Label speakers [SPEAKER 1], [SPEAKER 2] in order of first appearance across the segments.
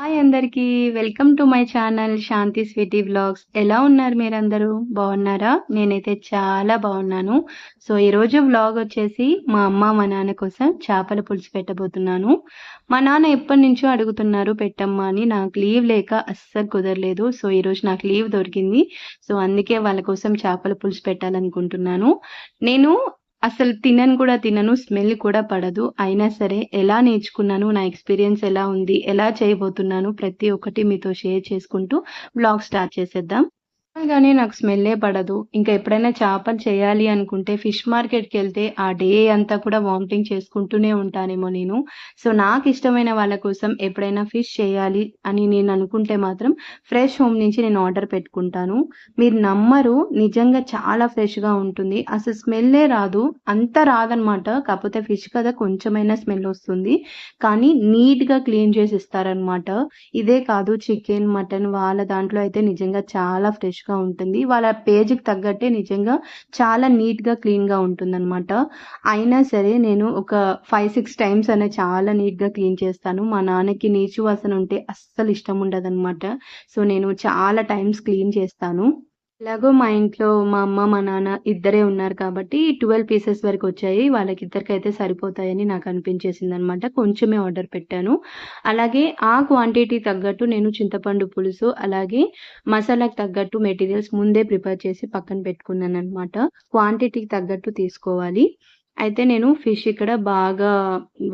[SPEAKER 1] Hi అందరికీ. Welcome to my channel Shanti sweety vlogs ఎలా ఉన్నారు మీరందరూ? బాగున్నారా? నేనైతే చాలా బాగున్నాను. సో ఈరోజు వ్లాగ్ వచ్చేసి మా అమ్మ మా నాన్న కోసం చేపల పులుసు పెట్టబోతున్నాను. మా నాన్న ఎప్పటి నుంచో అడుగుతున్నారు పెట్టమ్మా అని. నాకు లీవ్ లేక అస్సలు కుదరలేదు. సో ఈరోజు నాకు లీవ్ దొరికింది. సో అందుకే వాళ్ళ కోసం చేపల పులుసు పెట్టాలనుకుంటున్నాను. నేను అసలు తినను కూడా తినను స్మెల్ కూడా పడదు. అయినా సరే ఎలా నేర్చుకున్నాను నా ఎక్స్పీరియన్స్ ఎలా ఉంది ఎలా చేయబోతున్నాను ప్రతి ఒక్కటి మీతో షేర్ చేసుకుంటూ బ్లాగ్ స్టార్ట్ చేసేద్దాం. కానీ నాకు స్మెల్లే పడదు. ఇంకా ఎప్పుడైనా చేపలు చేయాలి అనుకుంటే ఫిష్ మార్కెట్కి వెళ్తే ఆ డే అంతా కూడా వామిటింగ్ చేసుకుంటూనే ఉంటానేమో నేను. సో నాకు ఇష్టమైన వాళ్ళ కోసం ఎప్పుడైనా ఫిష్ చేయాలి అని నేను అనుకుంటే మాత్రం ఫ్రెష్ హోమ్ నుంచి నేను ఆర్డర్ పెట్టుకుంటాను. మీరు నమ్మరు నిజంగా చాలా ఫ్రెష్గా ఉంటుంది. అసలు స్మెల్లే రాదు. అంత రాదనమాట. కాకపోతే ఫిష్ కదా కొంచెమైనా స్మెల్ వస్తుంది. కానీ నీట్గా క్లీన్ చేసి ఇస్తారనమాట. ఇదే కాదు చికెన్ మటన్ వాళ్ళ దాంట్లో అయితే నిజంగా చాలా ఫ్రెష్ ఫ్రెష్గా ఉంటుంది. వాళ్ళ పేజ్కి తగ్గట్టే నిజంగా చాలా నీట్గా క్లీన్గా ఉంటుందన్నమాట. అయినా సరే నేను ఒక ఫైవ్ సిక్స్ టైమ్స్ అనే చాలా నీట్గా క్లీన్ చేస్తాను. మా నాన్నకి నీచు వాసన ఉంటే అస్సలు ఇష్టం ఉండదన్నమాట. సో నేను చాలా టైమ్స్ క్లీన్ చేస్తాను. ఎలాగో మా ఇంట్లో మా అమ్మ మా నాన్న ఇద్దరే ఉన్నారు కాబట్టి ట్వెల్వ్ పీసెస్ వరకు వచ్చాయి. వాళ్ళకి ఇద్దరికైతే సరిపోతాయని నాకు అనిపించేసింది అనమాట కొంచెమే ఆర్డర్ పెట్టాను. అలాగే ఆ క్వాంటిటీ తగ్గట్టు నేను చింతపండు పులుసు అలాగే మసాలాకి తగ్గట్టు మెటీరియల్స్ ముందే ప్రిపేర్ చేసి పక్కన పెట్టుకున్నాను అనమాట క్వాంటిటీకి తగ్గట్టు తీసుకోవాలి. అయితే నేను ఫిష్ ఇక్కడ బాగా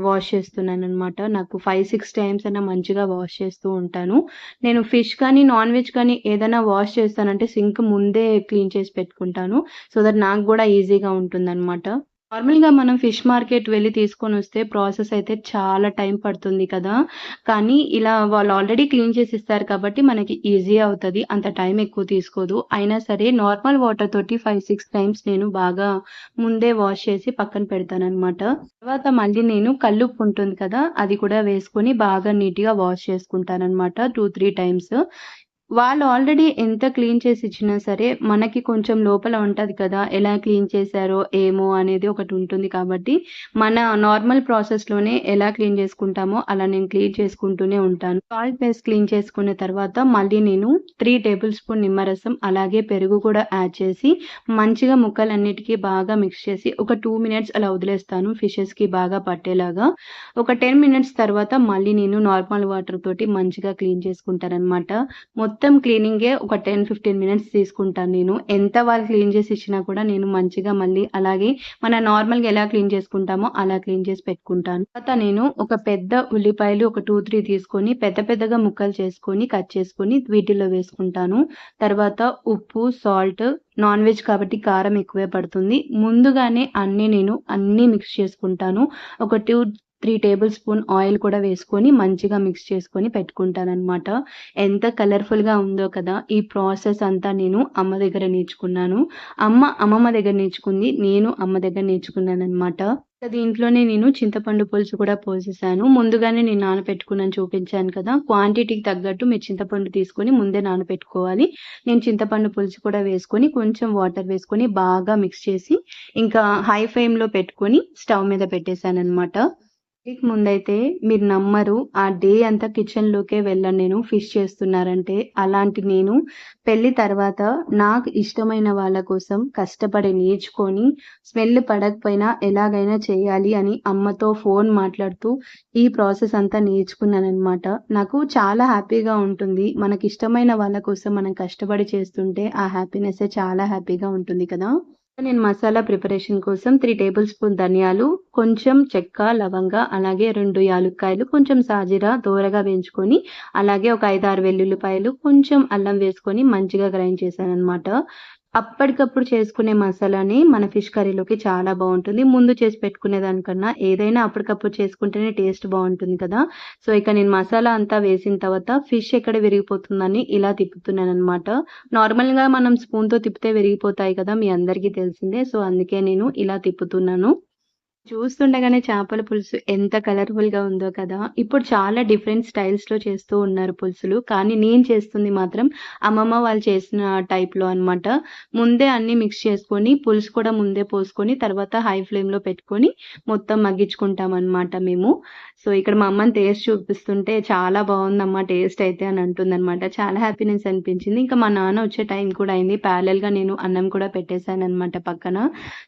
[SPEAKER 1] వాష్ చేస్తున్నాను అనమాట నాకు ఫైవ్ సిక్స్ టైమ్స్ అయినా మంచిగా వాష్ చేస్తూ ఉంటాను. నేను ఫిష్ కానీ నాన్ వెజ్ కానీ ఏదైనా వాష్ చేస్తానంటే సింక్ ముందే క్లీన్ చేసి పెట్టుకుంటాను. సో దట్ నాకు కూడా ఈజీగా ఉంటుందన్నమాట. నార్మల్గా మనం ఫిష్ మార్కెట్ వెళ్ళి తీసుకొని వస్తే ప్రాసెస్ అయితే చాలా టైం పడుతుంది కదా. కానీ ఇలా వాళ్ళు ఆల్రెడీ క్లీన్ చేసి ఇస్తారు కాబట్టి మనకి ఈజీ అవుతుంది. అంత టైం ఎక్కువ తీసుకోదు. అయినా సరే నార్మల్ వాటర్ తోటి ఫైవ్ సిక్స్ టైమ్స్ నేను బాగా ముందే వాష్ చేసి పక్కన పెడతాను అనమాట తర్వాత మళ్ళీ నేను కల్లుప్పు ఉంటుంది కదా అది కూడా వేసుకొని బాగా నీట్గా వాష్ చేసుకుంటాను అనమాట టూ త్రీ టైమ్స్ వాళ్ళు ఆల్రెడీ ఎంత క్లీన్ చేసి ఇచ్చినా సరే మనకి కొంచెం లోపల ఉంటుంది కదా ఎలా క్లీన్ చేశారో ఏమో అనేది ఒకటి ఉంటుంది కాబట్టి మన నార్మల్ ప్రాసెస్లోనే ఎలా క్లీన్ చేసుకుంటామో అలా నేను క్లీన్ చేసుకుంటూనే ఉంటాను. సాల్ట్ పేస్ట్ క్లీన్ చేసుకున్న తర్వాత మళ్ళీ నేను త్రీ టేబుల్ స్పూన్ నిమ్మరసం అలాగే పెరుగు కూడా యాడ్ చేసి మంచిగా ముక్కలన్నిటికీ బాగా మిక్స్ చేసి ఒక టూ మినిట్స్ అలా వదిలేస్తాను ఫిషెస్కి బాగా పట్టేలాగా. ఒక టెన్ మినిట్స్ తర్వాత మళ్ళీ నేను నార్మల్ వాటర్ తోటి మంచిగా క్లీన్ చేసుకుంటాను అనమాట మొత్తం క్లీనింగే ఒక టెన్ ఫిఫ్టీన్ మినిట్స్ తీసుకుంటాను నేను. ఎంత వాళ్ళు క్లీన్ చేసి ఇచ్చినా కూడా నేను మంచిగా మళ్ళీ అలాగే మన నార్మల్గా ఎలా క్లీన్ చేసుకుంటామో అలా క్లీన్ చేసి పెట్టుకుంటాను. తర్వాత నేను ఒక పెద్ద ఉల్లిపాయలు ఒక టూ త్రీ తీసుకొని పెద్ద పెద్దగా ముక్కలు చేసుకొని కట్ చేసుకొని వీటిలో వేసుకుంటాను. తర్వాత ఉప్పు సాల్ట్ నాన్ వెజ్ కాబట్టి కారం ఎక్కువే పడుతుంది. ముందుగానే అన్నీ నేను అన్నీ మిక్స్ చేసుకుంటాను. ఒక two three tablespoon oil కూడా వేసుకొని మంచిగా మిక్స్ చేసుకొని పెట్టుకుంటానమాట ఎంత కలర్ఫుల్గా ఉందో కదా ఈ ప్రాసెస్ అంతా నేను అమ్మ దగ్గర నేర్చుకున్నాను. అమ్మ అమ్మమ్మ దగ్గర నేర్చుకుంది నేను అమ్మ దగ్గర నేర్చుకున్నాను అనమాట దీంట్లోనే నేను చింతపండు పులుసు కూడా పోసేసాను. ముందుగానే నేను నానపెట్టుకున్నాను చూపించాను కదా క్వాంటిటీకి తగ్గట్టు మీరు చింతపండు తీసుకొని ముందే నానపెట్టుకోవాలి నేను చింతపండు పులుసు కూడా వేసుకొని కొంచెం వాటర్ వేసుకొని బాగా మిక్స్ చేసి ఇంకా హై ఫ్లేమ్లో పెట్టుకొని స్టవ్ మీద పెట్టేశాను అనమాట వీక్ ముందైతే మీరు నమ్మరు ఆ డే అంతా కిచెన్లోకే వెళ్ళను నేను ఫిష్ చేస్తున్నారంటే. అలాంటి నేను పెళ్ళి తర్వాత నాకు ఇష్టమైన వాళ్ళ కోసం కష్టపడి నేర్చుకొని స్మెల్ పడకపోయినా ఎలాగైనా చేయాలి అని అమ్మతో ఫోన్ మాట్లాడుతూ ఈ ప్రాసెస్ అంతా నేర్చుకున్నాను నాకు చాలా హ్యాపీగా ఉంటుంది. మనకి ఇష్టమైన వాళ్ళ కోసం మనం కష్టపడి చేస్తుంటే ఆ హ్యాపీనెస్ చాలా హ్యాపీగా ఉంటుంది కదా. నేను మసాలా ప్రిపరేషన్ కోసం త్రీ టేబుల్ స్పూన్ ధనియాలు కొంచెం చెక్క లవంగ అలాగే రెండు యాలుక్కాయలు కొంచెం సాజీరా దోరగా వేయించుకొని అలాగే ఒక ఐదు ఆరు వెల్లుల్లిపాయలు కొంచెం అల్లం వేసుకొని మంచిగా గ్రైండ్ చేశాను అనమాట అప్పటికప్పుడు చేసుకునే మసాలాని మన ఫిష్ కర్రీలోకి చాలా బాగుంటుంది. ముందు చేసి పెట్టుకునే దానికన్నా ఏదైనా అప్పటికప్పుడు చేసుకుంటేనే టేస్ట్ బాగుంటుంది కదా. సో ఇక నేను మసాలా అంతా వేసిన తర్వాత ఫిష్ ఎక్కడ విరిగిపోతుందని ఇలా తిప్పుతున్నాను అనమాట నార్మల్గా మనం స్పూన్తో తిప్పితే విరిగిపోతాయి కదా మీ అందరికీ తెలిసిందే. సో అందుకే నేను ఇలా తిప్పుతున్నాను. చూస్తుండగానే చేపల పులుసు ఎంత కలర్‌ఫుల్‌గా ఉందో కదా! ఇప్పుడు చాలా డిఫరెంట్ స్టైల్స్‌లో చేస్తూ ఉన్నారు పులుసులు. కానీ నేను చేస్తుంది మాత్రం అమ్మమ్మ వాళ్ళు చేసిన టైప్‌లో అనమాట. ముందే అన్నీ మిక్స్ చేసుకొని, పులుసు కూడా ముందే పోసుకొని, తర్వాత హై ఫ్లేమ్‌లో పెట్టుకొని మొత్తం మగ్గించుకుంటామనమాట మేము. సో, ఇక్కడ మా అమ్మని టేస్ట్ చూపిస్తుంటే చాలా బాగుందమ్మా టేస్ట్ అయితే అని అంటుందన్నమాట చాలా హ్యాపీనెస్ అనిపించింది. ఇంకా మా నాన్న వచ్చే టైం కూడా అయింది. ప్యారలెల్‌గా నేను అన్నం కూడా పెట్టేసాననమాట పక్కన.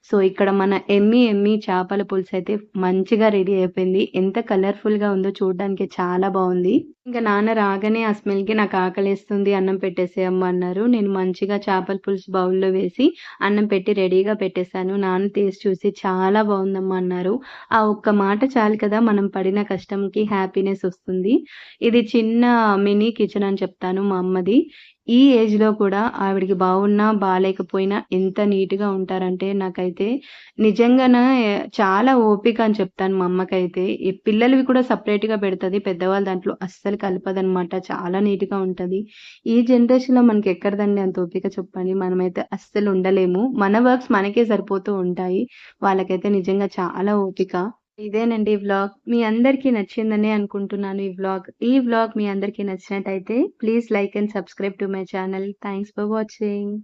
[SPEAKER 1] సో, ఇక్కడ మన ఎమ్మి ఎమ్మి చేపల పులుసయితే మంచిగా రెడీ అయిపోయింది. ఎంత కలర్‌ఫుల్‌గా ఉందో చూడడానికి చాలా బాగుంది ఇంకా నాన్న రాగానే ఆ స్మెల్‌కి నాకు ఆకలిస్తుంది అన్నం పెట్టేసేయమ్మ అన్నారు. నేను మంచిగా చేపల పులుసు బౌల్‌లో వేసి అన్నం పెట్టి రెడీగా పెట్టేసాను. నాన్న టేస్ట్ చూసి చాలా బాగుందమ్మా అన్నారు. ఆ ఒక్క మాట చాలు కదా మనం పడిన కష్టంకి హ్యాపీనెస్ వస్తుంది. ఇది చిన్న మినీ కిచెన్ అని చెప్తాను మా అమ్మది. ఈ ఏజ్‌లో కూడా ఆవిడకి బాగున్నా బాగాలేకపోయినా ఎంత నీట్‌గా ఉంటారంటే నాకైతే నిజంగానే చాలా ఓపిక అని చెప్తాను మా అమ్మకైతే. ఈ పిల్లలవి కూడా సపరేట్గా పెడుతుంది పెద్దవాళ్ళ దాంట్లో అస్సలు కలపదనమాట. చాలా నీట్‌గా ఉంటది. ఈ జనరేషన్‌లో ఎక్కడదండి అంత ఓపిక చెప్పండి. మనమైతే అస్సలు ఉండలేము. మన వర్క్స్ మనకే సరిపోతూ ఉంటాయి. వాళ్ళకైతే నిజంగా చాలా ఓపిక. ఇదేనండి ఈ వ్లాగ్. మీ అందరికీ నచ్చిందనే అనుకుంటున్నాను ఈ వ్లాగ్. ఈ వ్లాగ్ మీ అందరికీ నచ్చినట్టయితే please like and subscribe to my channel. Thanks for watching.